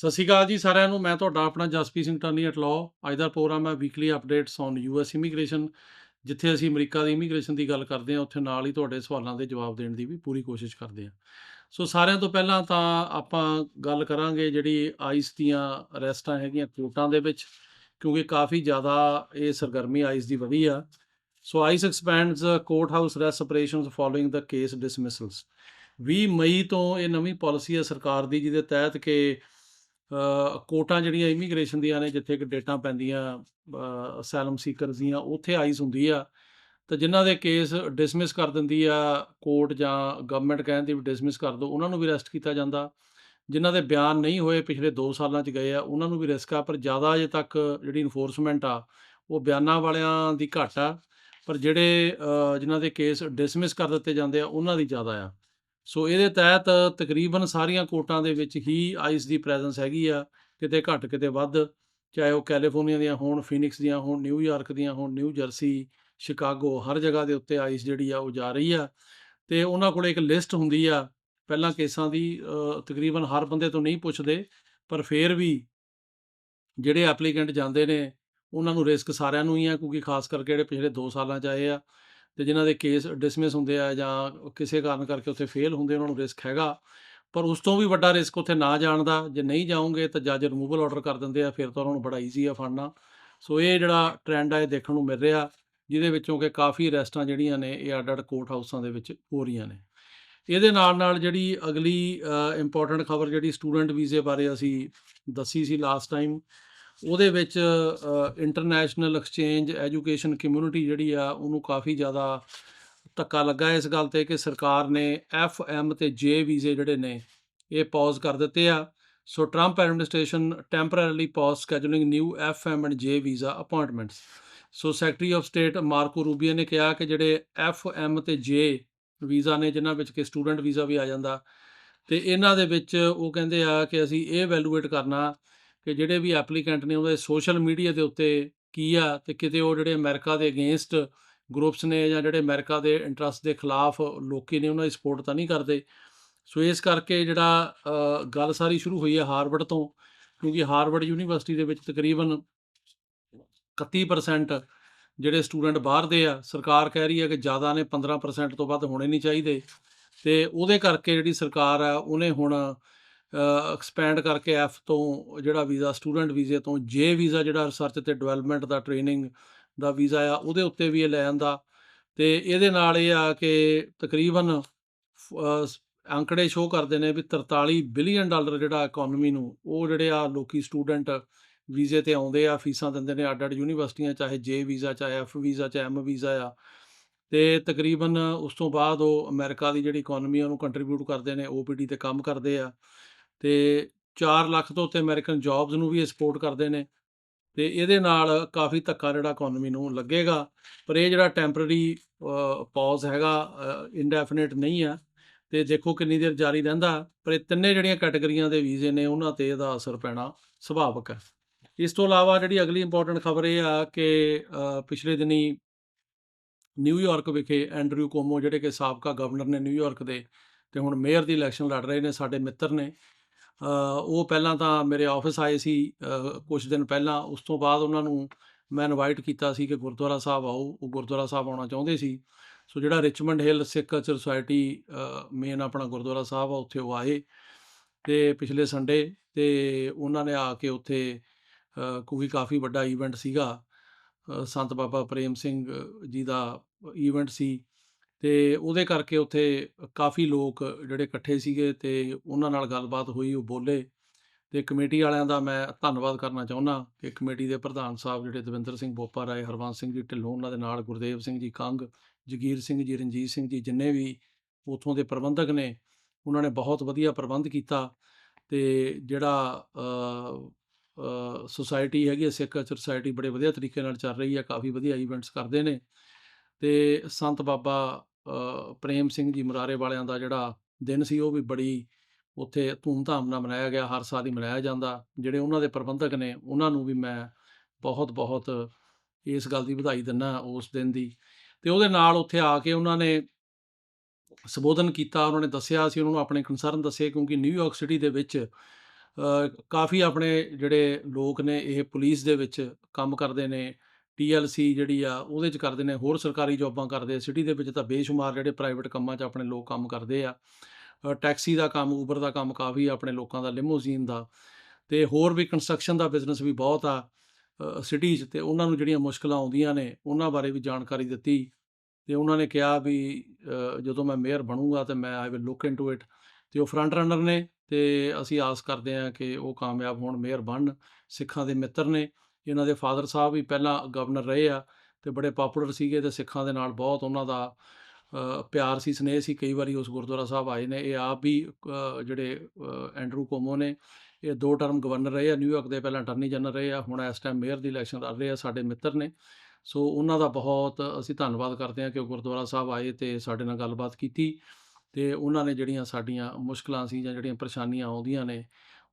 ਸਤਿ ਸ਼੍ਰੀ ਅਕਾਲ ਜੀ ਸਾਰਿਆਂ ਨੂੰ, ਮੈਂ ਤੁਹਾਡਾ ਆਪਣਾ Jaspi Singh attorney at law ਅੱਜ ਦਾ ਪ੍ਰੋਗਰਾਮ ਹੈ weekly updates on US immigration ਜਿੱਥੇ ਅਸੀਂ ਅਮਰੀਕਾ ਦੀ ਇਮੀਗ੍ਰੇਸ਼ਨ ਦੀ ਗੱਲ ਕਰਦੇ ਹਾਂ, ਉੱਥੇ ਨਾਲ ਹੀ ਤੁਹਾਡੇ ਸਵਾਲਾਂ ਦੇ ਜਵਾਬ ਦੇਣ ਦੀ ਵੀ ਪੂਰੀ ਕੋਸ਼ਿਸ਼ ਕਰਦੇ ਹਾਂ। ਸੋ ਸਾਰਿਆਂ ਤੋਂ ਪਹਿਲਾਂ ਤਾਂ ਆਪਾਂ ਗੱਲ ਕਰਾਂਗੇ ਜਿਹੜੀ ਆਈਸ ਦੀਆਂ ਅਰੈਸਟਾਂ ਹੈਗੀਆਂ ਕੋਟਾਂ ਦੇ ਵਿੱਚ, ਕਿਉਂਕਿ ਕਾਫੀ ਜ਼ਿਆਦਾ ਇਹ ਸਰਗਰਮੀ ਆਈਸ ਦੀ ਵਧੀ ਆ। So ICE expands court house ਰੈਸ operations following ਦਾ ਕੇਸ ਡਿਸਮਿਸਲਸ 20 ਮਈ ਤੋਂ ਇਹ ਨਵੀਂ ਪਾਲਿਸੀ ਹੈ ਸਰਕਾਰ ਦੀ, ਜਿਹਦੇ ਤਹਿਤ ਕਿ ਕੋਟਾਂ ਜਿਹੜੀਆਂ ਇਮੀਗ੍ਰੇਸ਼ਨ ਦੀਆਂ ਨੇ ਜਿੱਥੇ ਕਿ ਡੇਟਾਂ ਪੈਂਦੀਆਂ ਅਸੈਲਮ ਸੀਕਰਸ ਦੀਆਂ ਉੱਥੇ ਆਈਸ ਹੁੰਦੀ ਆ। ਤਾਂ ਜਿਨ੍ਹਾਂ ਦੇ ਕੇਸ ਡਿਸਮਿਸ ਕਰ ਦਿੰਦੀ ਆ ਕੋਰਟ ਜਾਂ ਗਵਰਨਮੈਂਟ ਕਹਿੰਦੀ ਵੀ ਡਿਸਮਿਸ ਕਰ ਦਿਓ ਉਹਨਾਂ ਨੂੰ ਵੀ ਅਰੈਸਟ ਕੀਤਾ ਜਾਂਦਾ। ਜਿਨ੍ਹਾਂ ਦੇ ਬਿਆਨ ਨਹੀਂ ਹੋਏ ਪਿਛਲੇ 2 ਸਾਲਾਂ 'ਚ ਗਏ ਆ ਉਹਨਾਂ ਨੂੰ ਵੀ ਰਿਸਕ ਆ ਪਰ ਜ਼ਿਆਦਾ ਅਜੇ ਤੱਕ ਜਿਹੜੀ ਇਨਫੋਰਸਮੈਂਟ ਆ ਉਹ ਬਿਆਨਾਂ ਵਾਲਿਆਂ ਦੀ ਘੱਟ ਆ। ਪਰ ਜਿਹੜੇ ਅ, ਜਿਨ੍ਹਾਂ ਦੇ ਕੇਸ ਡਿਸਮਿਸ ਕਰ ਦਿੱਤੇ ਜਾਂਦੇ ਆ ਉਹਨਾਂ ਦੀ ਜ਼ਿਆਦਾ ਆ। ਸੋ ਇਹਦੇ ਤਹਿਤ ਤਕਰੀਬਨ ਸਾਰੀਆਂ ਕੋਰਟਾਂ ਦੇ ਵਿੱਚ ਹੀ ਆਈਸ ਦੀ ਪ੍ਰੈਜ਼ੈਂਸ ਹੈਗੀ ਆ, ਕਿਤੇ ਘੱਟ, ਕਿਤੇ ਵੱਧ, ਚਾਹੇ ਉਹ ਕੈਲੀਫੋਰਨੀਆ ਦੀਆਂ ਹੋਣ ਫੀਨਿਕਸ ਦੀਆਂ ਹੋਣ ਨਿਊਯਾਰਕ ਦੀਆਂ ਹੋਣ ਨਿਊ ਜਰਸੀ ਸ਼ਿਕਾਗੋ ਹਰ ਜਗ੍ਹਾ ਦੇ ਉੱਤੇ ਆਈਸ ਜਿਹੜੀ ਆ ਉਹ ਜਾ ਰਹੀ ਆ। ਤੇ ਉਹਨਾਂ ਕੋਲ ਇੱਕ ਲਿਸਟ ਹੁੰਦੀ ਆ, ਪਹਿਲਾਂ ਕੇਸਾਂ ਦੀ ਤਕਰੀਬਨ ਹਰ ਬੰਦੇ ਤੋਂ ਨਹੀਂ ਪੁੱਛਦੇ, ਪਰ ਫੇਰ ਵੀ ਜਿਹੜੇ ਐਪਲੀਕੈਂਟ ਜਾਂਦੇ ਨੇ, ਉਹਨਾਂ ਨੂੰ ਰਿਸਕ ਸਾਰਿਆਂ ਨੂੰ ਹੀ ਆ, ਕਿਉਂਕਿ ਖਾਸ ਕਰਕੇ ਜਿਹੜੇ ਪਿਛਲੇ 2 ਸਾਲਾਂ 'ਚ ਆਏ ਆ ਤੇ ਜਿਨ੍ਹਾਂ ਦੇ ਕੇਸ ਡਿਸਮਿਸ ਹੁੰਦੇ ਆ ਜਾਂ ਕਿਸੇ ਕਾਰਨ ਕਰਕੇ ਉੱਥੇ ਫੇਲ ਹੁੰਦੇ ਉਹਨਾਂ ਨੂੰ ਰਿਸਕ ਹੈਗਾ। ਪਰ ਉਸ ਤੋਂ ਵੀ ਵੱਡਾ ਰਿਸਕ ਉੱਥੇ ਨਾ ਜਾਣ ਦਾ, ਜੇ ਨਹੀਂ ਜਾਓਗੇ ਤਾਂ ਜੱਜ ਰਿਮੂਵਲ ਆਰਡਰ ਕਰ ਦਿੰਦੇ ਆ, ਫਿਰ ਤਾਂ ਉਹਨਾਂ ਨੂੰ ਬੜਾ ਈਜ਼ੀ ਆ ਫੜਨਾ। ਸੋ ਇਹ ਜਿਹੜਾ ਟ੍ਰੈਂਡ ਆ, ਇਹ ਦੇਖਣ ਨੂੰ ਮਿਲ ਰਿਹਾ, ਜਿਹਦੇ ਵਿੱਚੋਂ ਕਿ ਕਾਫੀ ਰੈਸਟਾਂ ਜਿਹੜੀਆਂ ਨੇ, ਇਹ ਅੱਡ ਅੱਡ ਕੋਰਟ ਹਾਊਸਾਂ ਦੇ ਵਿੱਚ ਹੋ ਰਹੀਆਂ ਨੇ। ਇਹਦੇ ਨਾਲ ਨਾਲ ਜਿਹੜੀ ਅਗਲੀ ਇੰਪੋਰਟੈਂਟ ਖਬਰ ਜਿਹੜੀ ਸਟੂਡੈਂਟ ਵੀਜ਼ੇ ਬਾਰੇ ਅਸੀਂ ਦੱਸੀ ਸੀ ਲਾਸਟ ਟਾਈਮ ਉਹਦੇ ਵਿੱਚ ਇੰਟਰਨੈਸ਼ਨਲ ਐਕਸਚੇਂਜ ਐਜੂਕੇਸ਼ਨ ਕਮਿਊਨਿਟੀ ਜਿਹੜੀ ਆ, ਉਹਨੂੰ ਕਾਫੀ ਜ਼ਿਆਦਾ ਧੱਕਾ ਲੱਗਾ ਇਸ ਗੱਲ ਤੇ ਕਿ ਸਰਕਾਰ ਨੇ ਐਫ ਐਮ ਤੇ ਜੇ ਵੀਜ਼ੇ ਜਿਹੜੇ ਨੇ, ਇਹ ਪੌਜ਼ ਕਰ ਦਿੱਤੇ ਆ। So Trump administration temporarily pause scheduling new F M and J visa appointments so secretary of state Marco Rubio ਨੇ ਕਿਹਾ ਕਿ ਜਿਹੜੇ ਐਫ ਐਮ ਤੇ ਜੇ ਵੀਜ਼ਾ ਨੇ, ਜਿਨ੍ਹਾਂ ਵਿੱਚ ਕਿ ਸਟੂਡੈਂਟ ਵੀਜ਼ਾ ਵੀ ਆ ਜਾਂਦਾ, ਤੇ ਇਹਨਾਂ ਦੇ ਵਿੱਚ ਉਹ ਕਹਿੰਦੇ ਆ ਕਿ ਅਸੀਂ ਇਹ ਵੈਲੂਏਟ ਕਰਨਾ ਕਿ ਜਿਹੜੇ ਵੀ ਐਪਲੀਕੈਂਟ ਨੇ ਉਹਦੇ ਸੋਸ਼ਲ ਮੀਡੀਆ ਦੇ ਉੱਤੇ ਕੀ ਆ ਤੇ ਕਿਤੇ ਉਹ ਜਿਹੜੇ ਅਮਰੀਕਾ ਦੇ ਅਗੇਂਸਟ ਗਰੁੱਪਸ ਨੇ ਜਾਂ ਜਿਹੜੇ ਅਮਰੀਕਾ ਦੇ ਇੰਟਰਸਟ ਦੇ ਖਿਲਾਫ ਲੋਕੀ ਨੇ ਉਹਨਾਂ ਦੀ ਸਪੋਰਟ ਤਾਂ ਨਹੀਂ ਕਰਦੇ। ਸੋ ਇਸ ਕਰਕੇ ਜਿਹੜਾ ਗੱਲ ਸਾਰੀ ਸ਼ੁਰੂ ਹੋਈ ਹੈ ਹਾਰਵਰਡ ਤੋਂ, ਕਿਉਂਕਿ ਹਾਰਵਰਡ ਯੂਨੀਵਰਸਿਟੀ ਦੇ ਵਿੱਚ ਤਕਰੀਬਨ 31% ਜਿਹੜੇ ਸਟੂਡੈਂਟ ਬਾਹਰ ਦੇ ਆ, ਸਰਕਾਰ ਕਹਿ ਰਹੀ ਹੈ ਕਿ ਜ਼ਿਆਦਾ ਨੇ 15% ਤੋਂ ਵੱਧ ਹੋਣੇ ਨਹੀਂ ਚਾਹੀਦੇ। ਤੇ ਉਹਦੇ ਕਰਕੇ ਜਿਹੜੀ ਸਰਕਾਰ ਆ, ਉਹਨੇ ਹੁਣ ਐਕਸਪੈਂਡ ਕਰਕੇ ਐਫ ਤੋਂ ਜਿਹੜਾ ਵੀਜ਼ਾ ਸਟੂਡੈਂਟ ਵੀਜ਼ੇ ਤੋਂ ਜੇ ਵੀਜ਼ਾ ਜਿਹੜਾ ਰਿਸਰਚ ਤੇ ਡਿਵੈਲਪਮੈਂਟ ਦਾ ਟ੍ਰੇਨਿੰਗ ਦਾ ਵੀਜ਼ਾ ਆ, ਉਹਦੇ ਉੱਤੇ ਵੀ ਇਹ ਲੈ ਆਂਦਾ। ਤੇ ਇਹਦੇ ਨਾਲ ਇਹ ਆ ਕਿ ਤਕਰੀਬਨ ਅੰਕੜੇ ਸ਼ੋਅ ਕਰਦੇ ਨੇ ਵੀ 43 ਬਿਲੀਅਨ ਡਾਲਰ ਜਿਹੜਾ ਇਕਨੋਮੀ ਨੂੰ, ਉਹ ਜਿਹੜੇ ਆ ਲੋਕੀ ਸਟੂਡੈਂਟ ਵੀਜ਼ੇ ਤੇ ਆਉਂਦੇ ਆ, ਫੀਸਾਂ ਦਿੰਦੇ ਨੇ ਅੱਡ ਅੱਡ ਯੂਨੀਵਰਸਿਟੀਆਂ, ਚਾਹੇ ਜੇ ਵੀਜ਼ਾ ਚਾਹੇ ਐਫ ਵੀਜ਼ਾ ਚਾਹੇ ਐਮ ਵੀਜ਼ਾ ਆ। ਤੇ ਤਕਰੀਬਨ ਉਸ ਤੋਂ ਬਾਅਦ ਉਹ ਅਮਰੀਕਾ ਦੀ ਜਿਹੜੀ ਇਕਨੋਮੀ ਉਹਨੂੰ ਕੰਟਰੀਬਿਊਟ ਕਰਦੇ ਨੇ ਓਪੀਡੀ ਤੇ ਕੰਮ ਕਰਦੇ ਆ। ਤੇ 4 ਲੱਖ ਤੋਂ ਉੱਤੇ ਅਮਰੀਕਨ ਜੌਬਸ ਨੂੰ ਵੀ ਇਹ ਸਪੋਰਟ ਕਰਦੇ ਨੇ ਤੇ ਇਹਦੇ ਨਾਲ ਕਾਫੀ ਧੱਕਾ ਜਿਹੜਾ ਇਕਨੋਮੀ ਨੂੰ ਲੱਗੇਗਾ, ਪਰ ਇਹ ਜਿਹੜਾ ਟੈਂਪਰੇਰੀ ਪੌਜ਼ ਹੈਗਾ ਇਨਡੈਫੀਨਿਟ ਨਹੀਂ ਆ ਤੇ ਦੇਖੋ ਕਿੰਨੀ ਦੇਰ ਜਾਰੀ ਰਹਿੰਦਾ, ਪਰ ਇਹ ਤਿੰਨੇ ਜਿਹੜੀਆਂ ਕੈਟਾਗਰੀਆਂ ਦੇ ਵੀਜ਼ੇ ਨੇ ਉਹਨਾਂ ਤੇ ਇਹਦਾ ਅਸਰ ਪੈਣਾ ਸੁਭਾਵਕ ਹੈ। ਇਸ ਤੋਂ ਇਲਾਵਾ ਜਿਹੜੀ ਅਗਲੀ ਇੰਪੋਰਟੈਂਟ ਖਬਰ ਇਹ ਆ ਕਿ ਪਿਛਲੇ ਦਿਨੀ ਨਿਊਯਾਰਕ ਵਿਖੇ ਐਂਡਰਿਊ ਕੋਮੋ ਜਿਹੜੇ ਕਿ ਸਾਬਕਾ ਗਵਰਨਰ ਨੇ ਨਿਊਯਾਰਕ ਦੇ ਤੇ ਹੁਣ ਮੇਅਰ ਦੀ ਇਲੈਕਸ਼ਨ ਲੜ ਰਹੇ ਨੇ ਸਾਡੇ ਮਿੱਤਰ ਨੇ ਉਹ ਪਹਿਲਾਂ ਤਾਂ ਮੇਰੇ ਆਫਿਸ ਆਏ ਸੀ ਕੁਝ ਦਿਨ ਪਹਿਲਾਂ, ਉਸ ਤੋਂ ਬਾਅਦ ਉਹਨਾਂ ਨੂੰ ਮੈਂ ਇਨਵਾਈਟ ਕੀਤਾ ਸੀ ਕਿ ਗੁਰਦੁਆਰਾ ਸਾਹਿਬ ਆਓ, ਉਹ ਗੁਰਦੁਆਰਾ ਸਾਹਿਬ ਆਉਣਾ ਚਾਹੁੰਦੇ ਸੀ। ਸੋ ਜਿਹੜਾ Richmond Hill Sikh culture society main ਆਪਣਾ ਗੁਰਦੁਆਰਾ ਸਾਹਿਬ ਆ, ਉੱਥੇ ਉਹ ਆਏ ਤੇ ਪਿਛਲੇ ਸੰਡੇ ਤੇ ਉਹਨਾਂ ਨੇ ਆ ਕੇ ਉੱਥੇ ਕਿਉਂਕਿ ਕਾਫੀ ਵੱਡਾ ਇਵੈਂਟ ਸੀਗਾ ਸੰਤ ਬਾਬਾ ਪ੍ਰੇਮ ਸਿੰਘ ਜੀ ਦਾ ਇਵੈਂਟ ਸੀ। ਤੇ ਉਹਦੇ ਕਰਕੇ ਉੱਥੇ ਕਾਫੀ ਲੋਕ ਜਿਹੜੇ ਇਕੱਠੇ ਸੀਗੇ ਤੇ ਉਹਨਾਂ ਨਾਲ ਗੱਲਬਾਤ ਹੋਈ, ਉਹ ਬੋਲੇ। ਤੇ ਕਮੇਟੀ ਵਾਲਿਆਂ ਦਾ ਮੈਂ ਧੰਨਵਾਦ ਕਰਨਾ ਚਾਹੁੰਦਾ ਕਿ ਕਮੇਟੀ ਦੇ ਪ੍ਰਧਾਨ ਸਾਹਿਬ ਜਿਹੜੇ ਦਵਿੰਦਰ ਸਿੰਘ ਬੋਪਾ ਰਾਏ, ਹਰਵੰਸ ਸਿੰਘ ਜੀ ਢਿੱਲੋਂ, ਉਹਨਾਂ ਦੇ ਨਾਲ ਗੁਰਦੇਵ ਸਿੰਘ ਜੀ ਕੰਗ ਜਗੀਰ ਸਿੰਘ ਜੀ, ਰਣਜੀਤ ਸਿੰਘ ਜੀ ਜਿੰਨੇ ਵੀ ਉਥੋਂ ਦੇ ਪ੍ਰਬੰਧਕ ਨੇ, ਉਹਨਾਂ ਨੇ ਬਹੁਤ ਵਧੀਆ ਪ੍ਰਬੰਧ ਕੀਤਾ। ਤੇ ਜਿਹੜਾ ਸੁਸਾਇਟੀ ਹੈਗੀ ਹੈ, ਸਿੱਖ ਕਲਚਰ ਸੁਸਾਇਟੀ ਬੜੇ ਵਧੀਆ ਤਰੀਕੇ ਨਾਲ ਚੱਲ ਰਹੀ ਹੈ, ਕਾਫੀ ਵਧੀਆ ਇਵੈਂਟਸ ਕਰਦੇ ਨੇ। ਤੇ ਸੰਤ ਬਾਬਾ ਪ੍ਰੇਮ ਸਿੰਘ ਜੀ ਮੁਰਾਰੇ ਵਾਲਿਆਂ ਦਾ ਜਿਹੜਾ ਦਿਨ ਸੀ, ਉਹ ਵੀ ਬੜੀ ਉੱਥੇ ਧੂਮਧਾਮ ਨਾਲ ਮਨਾਇਆ ਗਿਆ, ਹਰ ਸਾਲ ਹੀ ਮਨਾਇਆ ਜਾਂਦਾ। ਜਿਹੜੇ ਉਹਨਾਂ ਦੇ ਪ੍ਰਬੰਧਕ ਨੇ, ਉਹਨਾਂ ਨੂੰ ਵੀ ਮੈਂ ਬਹੁਤ ਬਹੁਤ ਇਸ ਗੱਲ ਦੀ ਵਧਾਈ ਦਿੰਦਾ ਉਸ ਦਿਨ ਦੀ। ਤੇ ਉਹਦੇ ਨਾਲ ਉੱਥੇ ਆ ਕੇ ਉਹਨਾਂ ਨੇ ਸੰਬੋਧਨ ਕੀਤਾ, ਉਹਨਾਂ ਨੇ ਦੱਸਿਆ ਸੀ ਉਹਨਾਂ ਨੂੰ ਆਪਣੇ ਕੰਸਰਨ ਦੱਸੇ, ਕਿਉਂਕਿ ਨਿਊਯਾਰਕ ਸਿਟੀ ਦੇ ਵਿੱਚ ਕਾਫੀ ਆਪਣੇ ਜਿਹੜੇ ਲੋਕ ਨੇ, ਇਹ ਪੁਲਿਸ ਦੇ ਵਿੱਚ ਕੰਮ ਕਰਦੇ ਨੇ। ਟੀਐਲਸੀ ਜਿਹੜੀ ਆ, ਉਹਦੇ ਚ ਕਰਦੇ ਨੇ, ਹੋਰ ਸਰਕਾਰੀ ਜੌਬਾਂ ਕਰਦੇ ਆ ਸਿਟੀ ਦੇ ਵਿੱਚ ਤਾਂ ਬੇਸ਼ੁਮਾਰ ਜਿਹੜੇ ਪ੍ਰਾਈਵੇਟ ਕੰਮਾਂ 'ਚ ਆਪਣੇ ਲੋਕ ਕੰਮ ਕਰਦੇ ਆ। ਟੈਕਸੀ ਦਾ ਕੰਮ ਉਬਰ ਦਾ ਕੰਮ ਕਾਫੀ ਆ ਆਪਣੇ ਲੋਕਾਂ ਦਾ ਲਿਮੋਜ਼ੀਨ ਦਾ। ਤੇ ਹੋਰ ਵੀ ਕੰਸਟਰਕਸ਼ਨ ਦਾ ਬਿਜ਼ਨਸ ਵੀ ਬਹੁਤ ਆ ਸਿਟੀ 'ਚ, ਤੇ ਉਹਨਾਂ ਨੂੰ ਜਿਹੜੀਆਂ ਮੁਸ਼ਕਲਾਂ ਆਉਂਦੀਆਂ ਨੇ, ਉਹਨਾਂ ਬਾਰੇ ਵੀ ਜਾਣਕਾਰੀ ਦਿੱਤੀ। ਤੇ ਉਹਨਾਂ ਨੇ ਕਿਹਾ ਵੀ ਜਦੋਂ ਮੈਂ ਮੇਅਰ ਬਣੂੰਗਾ ਤੇ ਮੈਂ I will look into it ਤੇ ਉਹ ਫਰੰਟ ਰਨਰ ਨੇ, ਤੇ ਅਸੀਂ ਆਸ ਕਰਦੇ ਹਾਂ ਕਿ ਉਹ ਕਾਮਯਾਬ ਹੋਣ ਮੇਅਰ ਬਣਨ ਸਿੱਖਾਂ ਦੇ ਮਿੱਤਰ ਨੇ। ਇਹਨਾਂ ਦੇ ਫਾਦਰ ਸਾਹਿਬ ਵੀ ਪਹਿਲਾਂ ਗਵਰਨਰ ਰਹੇ ਆ ਤੇ ਬੜੇ ਪਪੂਲਰ ਸੀਗੇ ਤੇ ਸਿੱਖਾਂ ਦੇ ਨਾਲ ਬਹੁਤ ਉਹਨਾਂ ਦਾ ਪਿਆਰ ਸੀ, ਸਨੇਹ ਸੀ। ਕਈ ਵਾਰੀ ਉਸ ਗੁਰਦੁਆਰਾ ਸਾਹਿਬ ਆਏ ਨੇ, ਇਹ ਆਪ ਵੀ ਜਿਹੜੇ ਐਂਡਰੂ ਕੋਮੋ ਨੇ, ਇਹ ਦੋ ਟਰਮ ਗਵਰਨਰ ਰਹੇ ਆ। ਨਿਊਯਾਰਕ ਦੇ ਪਹਿਲਾਂ ਅਟਰਨੀ ਜਨਰਲ ਰਹੇ ਆ, ਹੁਣ ਇਸ ਟਾਈਮ ਮੇਅਰ ਦੀ ਇਲੈਕਸ਼ਨ ਲੜ ਰਹੇ ਆ ਸਾਡੇ ਮਿੱਤਰ ਨੇ। ਸੋ ਉਹਨਾਂ ਦਾ ਬਹੁਤ ਅਸੀਂ ਧੰਨਵਾਦ ਕਰਦੇ ਹਾਂ ਕਿ ਉਹ ਗੁਰਦੁਆਰਾ ਸਾਹਿਬ ਆਏ ਤੇ ਸਾਡੇ ਨਾਲ ਗੱਲਬਾਤ ਕੀਤੀ ਤੇ ਉਹਨਾਂ ਨੇ ਜਿਹੜੀਆਂ ਸਾਡੀਆਂ ਮੁਸ਼ਕਲਾਂ ਸੀ ਜਾਂ ਜਿਹੜੀਆਂ ਪਰੇਸ਼ਾਨੀਆਂ ਆਉਂਦੀਆਂ ਨੇ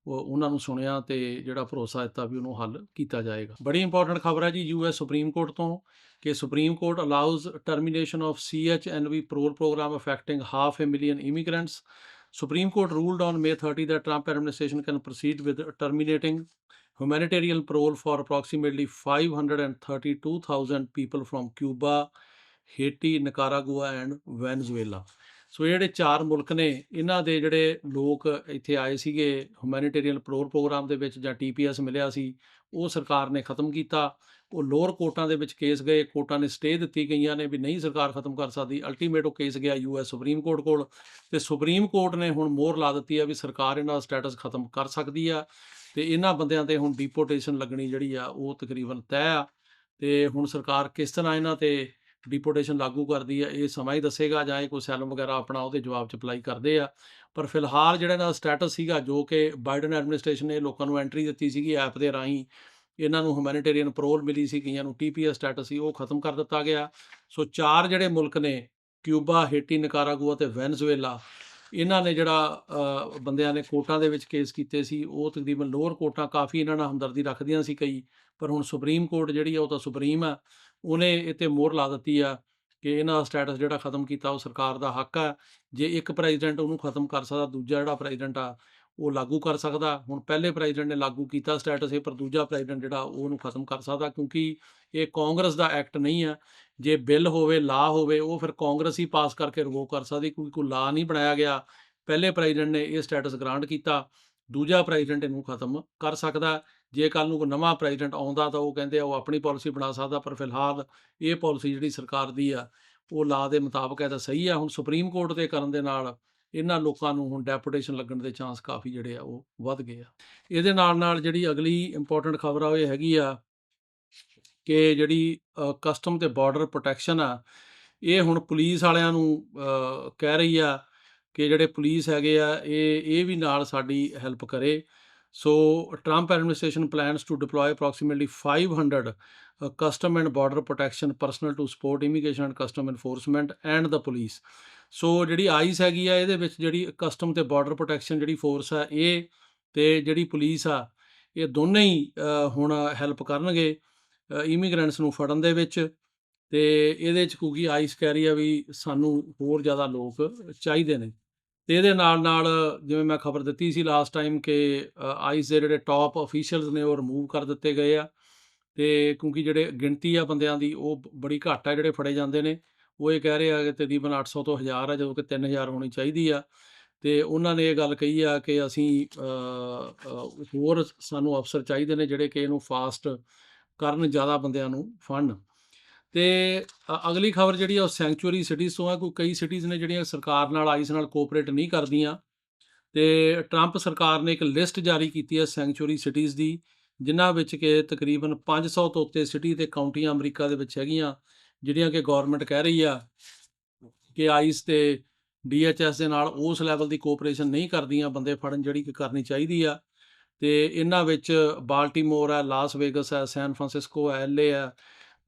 ਉਹਨਾਂ ਨੂੰ ਸੁਣਿਆ ਤੇ ਜਿਹੜਾ ਭਰੋਸਾ ਦਿੱਤਾ ਵੀ ਉਹਨੂੰ ਹੱਲ ਕੀਤਾ ਜਾਏਗਾ ਬੜੀ ਇੰਪੋਰਟੈਂਟ ਖਬਰ ਹੈ ਜੀ ਯੂਐਸ ਸੁਪਰੀਮ ਕੋਰਟ ਤੋਂ ਕਿ supreme court allows termination of CHNV parole program affecting half a million immigrants Supreme Court ruled on May 30 that Trump administration can proceed with terminating humanitarian parole for approximately 532,000 people from Cuba, Haiti, Nicaragua and Venezuela. So ਇਹ ਜਿਹੜੇ ਚਾਰ ਮੁਲਕ ਨੇ, ਇਹਨਾਂ ਦੇ ਜਿਹੜੇ ਲੋਕ ਇੱਥੇ ਆਏ ਸੀਗੇ ਹਿਊਮੈਨਿਟੇਰੀਅਨ ਪ੍ਰੋਰ ਪ੍ਰੋਗਰਾਮ ਦੇ ਵਿੱਚ ਜਾਂ TPS ਮਿਲਿਆ ਸੀ, ਉਹ ਸਰਕਾਰ ਨੇ ਖਤਮ ਕੀਤਾ। ਉਹ ਲੋਅਰ ਕੋਰਟਾਂ ਦੇ ਵਿੱਚ ਕੇਸ ਗਏ, ਕੋਰਟਾਂ ਨੇ ਸਟੇ ਦਿੱਤੀ ਗਈਆਂ ਨੇ ਵੀ ਨਹੀਂ ਸਰਕਾਰ ਖਤਮ ਕਰ ਸਕਦੀ। ਅਲਟੀਮੇਟ ਉਹ ਕੇਸ ਗਿਆ ਯੂਐਸ ਸੁਪਰੀਮ ਕੋਰਟ ਕੋਲ ਤੇ ਸੁਪਰੀਮ ਕੋਰਟ ਨੇ ਹੁਣ ਮੋਹਰ ਲਾ ਦਿੱਤੀ ਆ ਵੀ ਸਰਕਾਰ ਇਹਨਾਂ ਦਾ ਸਟੇਟਸ ਖਤਮ ਕਰ ਸਕਦੀ ਆ ਤੇ ਇਹਨਾਂ ਬੰਦਿਆਂ ਤੇ ਹੁਣ ਡਿਪੋਰਟੇਸ਼ਨ ਲੱਗਣੀ ਜਿਹੜੀ ਆ, ਉਹ ਤਕਰੀਬਨ ਤੈਅ ਆ ਤੇ ਹੁਣ ਸਰਕਾਰ ਕਿਸ ਤਰ੍ਹਾਂ ਇਹਨਾਂ ਤੇ ਡਿਪੋਰਟੇਸ਼ਨ ਲਾਗੂ ਕਰਦੀ ਹੈ, ਇਹ ਸਮਾਂ ਹੀ ਦੱਸੇਗਾ ਜਾਂ ਇਹ ਕੋਈ ਸੈਲਮ ਵਗੈਰਾ ਆਪਣਾ ਉਹਦੇ ਜਵਾਬ ਚ ਅਪਲਾਈ ਕਰਦੇ ਆ। ਪਰ ਫਿਲਹਾਲ ਜਿਹੜਾ ਇਹਨਾਂ ਦਾ ਸਟੇਟਸ ਸੀਗਾ, ਜੋ ਕਿ ਬਾਈਡਨ ਐਡਮਿਨਿਸਟ੍ਰੇਸ਼ਨ ਨੇ ਲੋਕਾਂ ਨੂੰ ਐਂਟਰੀ ਦਿੱਤੀ ਸੀਗੀ ਐਪ ਦੇ ਰਾਹੀਂ, ਇਹਨਾਂ ਨੂੰ ਹਿਊਮੈਨਿਟੇਰੀਅਨ parole ਮਿਲੀ ਸੀ, ਕਈਆਂ ਨੂੰ ਟੀਪੀਐਸ ਸਟੇਟਸ ਸੀ, ਉਹ ਖਤਮ ਕਰ ਦਿੱਤਾ ਗਿਆ। ਸੋ ਚਾਰ ਜਿਹੜੇ ਮੁਲਕ ਨੇ ਕਿਊਬਾ ਹੇਟੀ ਨਿਕਾਰਾਗੁਆ ਤੇ ਵੈਨਜ਼ੂਏਲਾ ਇਹਨਾਂ ਨੇ ਜਿਹੜਾ ਬੰਦਿਆਂ ਨੇ ਕੋਰਟਾਂ ਦੇ ਵਿੱਚ ਕੇਸ ਕੀਤੇ ਸੀ, ਉਹ ਤਕਰੀਬਨ ਲੋਅਰ ਕੋਰਟਾਂ ਕਾਫੀ ਇਹਨਾਂ ਨਾਲ ਹਮਦਰਦੀ ਰੱਖਦੀਆਂ ਸੀ ਕਈ, ਪਰ ਹੁਣ ਸੁਪਰੀਮ ਕੋਰਟ ਜਿਹੜੀ ਆ, ਉਹ ਤਾਂ ਸੁਪਰੀਮ ਆ। ਉਹਨੇ ਇਹ ਤੇ ਮੋਹਰ ਲਾ ਦਿੱਤੀ ਆ ਕਿ ਇਹਨਾਂ ਦਾ ਸਟੇਟਸ ਜਿਹੜਾ ਖਤਮ ਕੀਤਾ ਉਹ ਸਰਕਾਰ ਦਾ ਹੱਕ ਆ। ਜੇ ਇੱਕ ਪ੍ਰੈਜ਼ੀਡੈਂਟ ਉਹਨੂੰ ਖਤਮ ਕਰ ਸਕਦਾ, ਦੂਜਾ ਜਿਹੜਾ ਪ੍ਰੈਜ਼ੀਡੈਂਟ ਆ, ਉਹ ਲਾਗੂ ਕਰ ਸਕਦਾ। ਹੁਣ ਪਹਿਲੇ ਪ੍ਰੈਜ਼ੀਡੈਂਟ ਨੇ ਲਾਗੂ ਕੀਤਾ ਸਟੇਟਸ ਇਹ, ਪਰ ਦੂਜਾ ਪ੍ਰੈਜ਼ੀਡੈਂਟ ਜਿਹੜਾ ਉਹਨੂੰ ਖਤਮ ਕਰ ਸਕਦਾ ਕਿਉਂਕਿ ਇਹ ਕਾਂਗਰਸ ਦਾ ਐਕਟ ਨਹੀਂ ਆ। ਜੇ ਬਿੱਲ ਹੋਵੇ, ਲਾ ਹੋਵੇ, ਉਹ ਫਿਰ ਕਾਂਗਰਸ ਹੀ ਪਾਸ ਕਰਕੇ ਰਿਵੋਕ ਕਰ ਸਕਦੀ ਕਿਉਂਕਿ ਕੋਈ ਲਾ ਨਹੀਂ ਬਣਾਇਆ ਗਿਆ। ਪਹਿਲੇ ਪ੍ਰੈਜ਼ੀਡੈਂਟ ਨੇ ਇਹ ਸਟੇਟਸ ਗ੍ਰਾਂਟ ਕੀਤਾ, ਦੂਜਾ ਪ੍ਰੈਜ਼ੀਡੈਂਟ ਇਹਨੂੰ ਖਤਮ ਕਰ ਸਕਦਾ। ਜੇ ਕੱਲ ਨੂੰ ਕੋਈ ਨਵਾਂ ਪ੍ਰੈਜ਼ੀਡੈਂਟ ਆਉਂਦਾ ਤਾਂ ਉਹ ਕਹਿੰਦੇ ਆ, ਉਹ ਆਪਣੀ ਪਾਲਿਸੀ ਬਣਾ ਸਕਦਾ, ਪਰ ਫਿਲਹਾਲ ਇਹ ਪਾਲਿਸੀ ਜਿਹੜੀ ਸਰਕਾਰ ਦੀ ਆ, ਉਹ ਲਾ ਦੇ ਮੁਤਾਬਕ ਹੈ ਤਾਂ ਸਹੀ ਆ। ਹੁਣ ਸੁਪਰੀਮ ਕੋਰਟ ਦੇ ਕਰਨ ਦੇ ਨਾਲ ਇਹਨਾਂ ਲੋਕਾਂ ਨੂੰ ਹੁਣ ਡੈਪੂਟੇਸ਼ਨ ਲੱਗਣ ਦੇ ਚਾਂਸ ਕਾਫੀ ਜਿਹੜੇ ਆ, ਉਹ ਵੱਧ ਗਏ ਆ। ਇਹਦੇ ਨਾਲ ਨਾਲ ਜਿਹੜੀ ਅਗਲੀ ਇੰਪੋਰਟੈਂਟ ਖਬਰ ਆ, ਉਹ ਇਹ ਹੈਗੀ ਆ ਕਿ ਜਿਹੜੀ ਕਸਟਮ ਤੇ ਬਾਰਡਰ ਪ੍ਰੋਟੈਕਸ਼ਨ ਆ, ਇਹ ਹੁਣ ਪੁਲਿਸ ਵਾਲਿਆਂ ਨੂੰ ਕਹਿ ਰਹੀ ਆ ਕਿ ਜਿਹੜੇ ਪੁਲਿਸ ਹੈਗੇ ਆ, ਇਹ ਇਹ ਵੀ ਨਾਲ ਸਾਡੀ ਹੈਲਪ ਕਰੇ। So Trump administration plans to deploy approximately 500 custom and border protection personnel to support immigration and custom enforcement and the police so ਜਿਹੜੀ ਆਈਸ ਹੈਗੀ ਆ, ਇਹਦੇ ਵਿੱਚ ਜਿਹੜੀ ਕਸਟਮ ਤੇ ਬਾਰਡਰ ਪ੍ਰੋਟੈਕਸ਼ਨ ਜਿਹੜੀ ਫੋਰਸ ਆ, ਇਹ ਤੇ ਜਿਹੜੀ ਪੁਲਿਸ ਆ, ਇਹ ਦੋਨੇ ਹੀ ਹੁਣ ਹੈਲਪ ਕਰਨਗੇ ਇਮੀਗ੍ਰੈਂਟਸ ਨੂੰ ਫੜਨ ਦੇ ਵਿੱਚ ਤੇ ਇਹਦੇ ਚ ਕਿਉਂਕਿ ਆਈਸ ਕਹਿ ਰਹੀ ਆ ਵੀ ਸਾਨੂੰ ਹੋਰ ਜ਼ਿਆਦਾ ਲੋਕ ਚਾਹੀਦੇ ਨੇ। ਤੇ ਇਹਦੇ ਨਾਲ ਨਾਲ ਜਿਵੇਂ ਮੈਂ ਖਬਰ ਦਿੱਤੀ ਸੀ ਲਾਸਟ ਟਾਈਮ ਕਿ ਆਈਸ ਦੇ ਜਿਹੜੇ ਟਾਪ ਅਫੀਸ਼ੀਅਲਸ ਨੇ ਉਹ ਰਿਮੂਵ ਕਰ ਦਿੱਤੇ ਗਏ ਆ। ਤੇ ਕਿਉਂਕਿ ਜਿਹੜੇ ਗਿਣਤੀ ਆ ਬੰਦਿਆਂ ਦੀ, ਉਹ ਬੜੀ ਘੱਟ ਆ ਜਿਹੜੇ ਫੜੇ ਜਾਂਦੇ ਨੇ। ਉਹ ਇਹ ਕਹਿ ਰਹੇ ਆ ਕਿ ਤਕਰੀਬਨ 800 ਤੋਂ 1000 ਆ, ਜਦੋਂ ਕਿ 3000 ਹੋਣੀ ਚਾਹੀਦੀ ਆ। ਤੇ ਉਹਨਾਂ ਨੇ ਇਹ ਗੱਲ ਕਹੀ ਆ ਕਿ ਅਸੀਂ ਹੋਰ ਸਾਨੂੰ ਅਫਸਰ ਚਾਹੀਦੇ ਨੇ ਜਿਹੜੇ ਕਿ ਇਹਨੂੰ ਫਾਸਟ ਕਰਨ, ਜ਼ਿਆਦਾ ਬੰਦਿਆਂ ਨੂੰ ਫੜਨ। ਤੇ ਅਗਲੀ ਖਬਰ ਜਿਹੜੀ ਆ ਉਹ ਸੈਂਕਚੁਰੀ ਸਿਟੀਜ਼ ਤੋਂ ਆ ਕੋਈ ਕਈ ਸਿਟੀਜ਼ ਨੇ ਜਿਹੜੀਆਂ ਸਰਕਾਰ ਨਾਲ ਆਈਸ ਨਾਲ ਕੋਆਪਰੇਟ ਨਹੀਂ ਕਰਦੀਆਂ। ਤੇ ਟਰੰਪ ਸਰਕਾਰ ਨੇ ਇੱਕ ਲਿਸਟ ਜਾਰੀ ਕੀਤੀ ਹੈ ਸੈਂਕਚੁਰੀ ਸਿਟੀਜ਼ ਦੀ, ਜਿਨ੍ਹਾਂ ਵਿੱਚ ਕਿ ਤਕਰੀਬਨ 500 ਤੋਂ ਉੱਤੇ ਸਿਟੀ ਤੇ ਕਾਉਂਟੀਆਂ ਅਮਰੀਕਾ ਦੇ ਵਿੱਚ ਹੈਗੀਆਂ, ਜਿਹੜੀਆਂ ਕਿ ਗਵਰਨਮੈਂਟ ਕਹਿ ਰਹੀ ਆ ਕਿ ਆਈਸ ਤੇ ਡੀਐਚਐਸ ਦੇ ਨਾਲ ਉਸ ਲੈਵਲ ਦੀ ਕੋਆਪਰੇਸ਼ਨ ਨਹੀਂ ਕਰਦੀਆਂ, ਬੰਦੇ ਫੜਨ ਜਿਹੜੀ ਕਿ ਕਰਨੀ ਚਾਹੀਦੀ ਆ। ਤੇ ਇਹਨਾਂ ਵਿੱਚ ਬਾਲਟੀਮੋਰ ਹੈ ਲਾਸ ਵੇਗਸ ਹੈ ਸੈਨ ਫਰਾਂਸਿਸਕੋ ਹੈ ਐਲਏ ਹੈ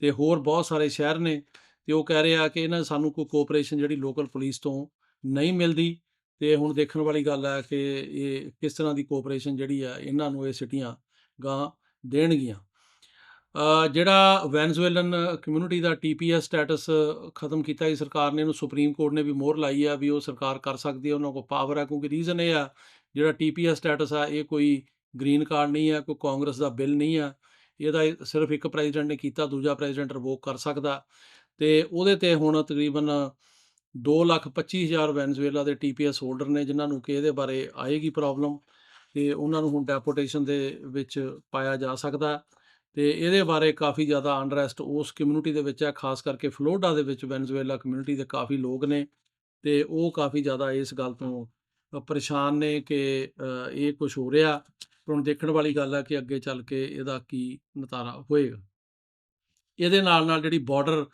ਤੇ ਹੋਰ ਬਹੁਤ ਸਾਰੇ ਸ਼ਹਿਰ ਨੇ ਤੇ ਉਹ ਕਹਿ ਰਹੇ ਆ ਕਿ ਇਹਨਾਂ ਸਾਨੂੰ ਕੋਈ ਕੋਆਪਰੇਸ਼ਨ ਜਿਹੜੀ ਲੋਕਲ ਪੁਲਿਸ ਤੋਂ ਨਹੀਂ ਮਿਲਦੀ ਤੇ ਹੁਣ ਦੇਖਣ ਵਾਲੀ ਗੱਲ ਹੈ ਕਿ ਇਹ ਕਿਸ ਤਰ੍ਹਾਂ ਦੀ ਕੋਆਪਰੇਸ਼ਨ ਜਿਹੜੀ ਆ ਇਹਨਾਂ ਨੂੰ ਇਹ ਸਿਟੀਆਂ ਗਾਂ ਦੇਣਗੀਆਂ। ਜਿਹੜਾ ਵੈਨਜ਼ੂਏਲਨ ਕਮਿਊਨਿਟੀ ਦਾ ਟੀਪੀਐਸ ਸਟੇਟਸ ਖਤਮ ਕੀਤਾ ਹੀ ਸਰਕਾਰ ਨੇ ਇਹਨੂੰ ਸੁਪਰੀਮ ਕੋਰਟ ਨੇ ਵੀ ਮੋਹਰ ਲਾਈ ਆ ਵੀ ਉਹ ਸਰਕਾਰ ਕਰ ਸਕਦੀ ਹੈ ਉਹਨਾਂ ਕੋਲ ਪਾਵਰ ਹੈ ਕਿਉਂਕਿ ਰੀਜ਼ਨ ਇਹ ਆ ਜਿਹੜਾ ਟੀਪੀਐਸ ਸਟੇਟਸ ਆ, ਇਹ ਕੋਈ ਗ੍ਰੀਨ ਕਾਰਡ ਨਹੀਂ ਹੈ ਕੋਈ ਕਾਂਗਰਸ ਦਾ ਬਿੱਲ ਨਹੀਂ ਆ ਇਹਦਾ ਸਿਰਫ ਇੱਕ ਪ੍ਰੈਜ਼ੀਡੈਂਟ ਨੇ ਕੀਤਾ, ਦੂਜਾ ਪ੍ਰੈਜ਼ੀਡੈਂਟ ਰਿਵੋਕ ਕਰ ਸਕਦਾ। ਤੇ ਉਹਦੇ ਤੇ ਹੁਣ ਤਕਰੀਬਨ 225000 ਵੈਨਜ਼ੂਏਲਾ ਦੇ ਟੀਪੀਐਸ ਹੋਲਡਰ ਨੇ, ਜਿਨ੍ਹਾਂ ਨੂੰ ਕਿ ਇਹਦੇ ਬਾਰੇ ਆਏਗੀ ਪ੍ਰੋਬਲਮ ਤੇ ਉਹਨਾਂ ਨੂੰ ਹੁਣ ਡੈਪੋਟੇਸ਼ਨ ਦੇ ਵਿੱਚ ਪਾਇਆ ਜਾ ਸਕਦਾ। ਤੇ ਇਹਦੇ ਬਾਰੇ ਕਾਫੀ ਜ਼ਿਆਦਾ ਅਨਰੈਸਟ ਉਸ ਕਮਿਊਨਿਟੀ ਦੇ ਵਿੱਚ ਹੈ, ਖਾਸ ਕਰਕੇ ਫਲੋਰੀਡਾ ਦੇ ਵਿੱਚ ਵੈਨਜ਼ੂਏਲਾ ਕਮਿਊਨਿਟੀ ਦੇ ਕਾਫੀ ਲੋਕ ਨੇ ਤੇ ਉਹ ਕਾਫੀ ਜ਼ਿਆਦਾ ਇਸ ਗੱਲ ਤੋਂ ਪਰੇਸ਼ਾਨ ਨੇ ਕਿ ਇਹ ਕੁਝ ਹੋ ਰਿਹਾ। ਪਰ ਹੁਣ ਦੇਖਣ ਵਾਲੀ ਗੱਲ ਹੈ ਕਿ ਅੱਗੇ ਚੱਲ ਕੇ ਇਹਦਾ ਕੀ ਨਤਾਰਾ ਹੋਏਗਾ। ਇਹਦੇ ਨਾਲ ਨਾਲ ਜਿਹੜੀ ਬਾਰਡਰ